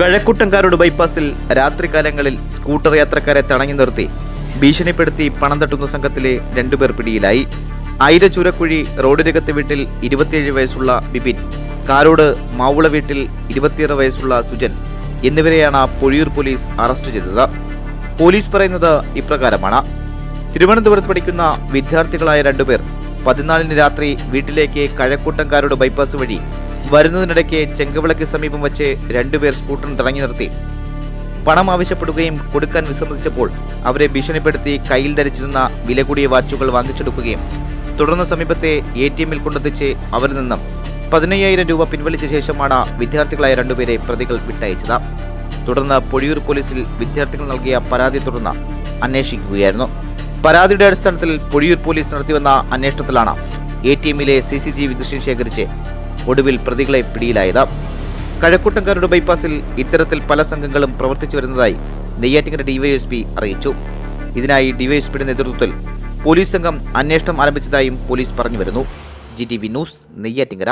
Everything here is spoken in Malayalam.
കഴക്കൂട്ടങ്കാരോട് ബൈപ്പാസിൽ രാത്രികാലങ്ങളിൽ സ്കൂട്ടർ യാത്രക്കാരെ തടഞ്ഞു നിർത്തി. ഭീഷണിപ്പെടുത്തി പണം തട്ടുന്ന സംഘത്തിലെ രണ്ടുപേർ പിടിയിലായി. ആയിരച്ചൂരക്കുഴി റോഡിനകത്തെ വീട്ടിൽ ഇരുപത്തിയേഴ് വയസ്സുള്ള ബിപിൻ കാരോട് മാവുള വീട്ടിൽ ഇരുപത്തിയാറ് വയസ്സുള്ള സുജൻ എന്നിവരെയാണ് പൊഴിയൂർ പോലീസ് അറസ്റ്റ് ചെയ്തത്. പോലീസ് പറയുന്നത് ഇപ്രകാരമാണ്. തിരുവനന്തപുരത്ത് പഠിക്കുന്ന വിദ്യാർത്ഥികളായ രണ്ടുപേർ പതിനാലിന് രാത്രി വീട്ടിലേക്ക് കഴക്കൂട്ടംകാരോട് ബൈപ്പാസ് വഴി വരുന്നതിനിടയ്ക്ക് ചെങ്കവിളക്ക് സമീപം വെച്ച് രണ്ടുപേർ സ്കൂട്ടർ തടഞ്ഞു നിർത്തി. പണം ആവശ്യപ്പെടുകയും കൊടുക്കാൻ വിസമ്മതിച്ചപ്പോൾ അവരെ ഭീഷണിപ്പെടുത്തി കയ്യിൽ ധരിച്ചിരുന്ന വില കൂടിയ വാച്ചുകൾ വാങ്ങിച്ചെടുക്കുകയും തുടർന്ന് സമീപത്തെ എ ടി എമ്മിൽ കൊണ്ടെത്തിച്ച് അവരിൽ നിന്നും പതിനയ്യായിരം രൂപ പിൻവലിച്ച ശേഷമാണ് വിദ്യാർത്ഥികളായ രണ്ടുപേരെ പ്രതികൾ വിട്ടയച്ചത്. തുടർന്ന് പൊഴിയൂർ പോലീസിൽ വിദ്യാർത്ഥികൾ നൽകിയ പരാതി തുടർന്ന് അന്വേഷിക്കുകയായിരുന്നു. പരാതിയുടെ അടിസ്ഥാനത്തിൽ പൊഴിയൂർ പോലീസ് നടത്തിവന്ന അന്വേഷണത്തിലാണ് എ ടി എമ്മിലെ സി സി ടി വി ദൃശ്യം ശേഖരിച്ച് ഒടുവിൽ പ്രതികളെ പിടിയിലായത്. കഴക്കൂട്ടംകാരുടെ ബൈപ്പാസിൽ ഇത്തരത്തിൽ പല സംഘങ്ങളും പ്രവർത്തിച്ചു വരുന്നതായി നെയ്യാറ്റിങ്കര ഡിവൈഎസ്പി അറിയിച്ചു. ഇതിനായി ഡിവൈഎസ്പിയുടെ നേതൃത്വത്തിൽ പോലീസ് സംഘം അന്വേഷണം ആരംഭിച്ചതായും പോലീസ് പറഞ്ഞു വരുന്നു. G T V news Neyyattinkara.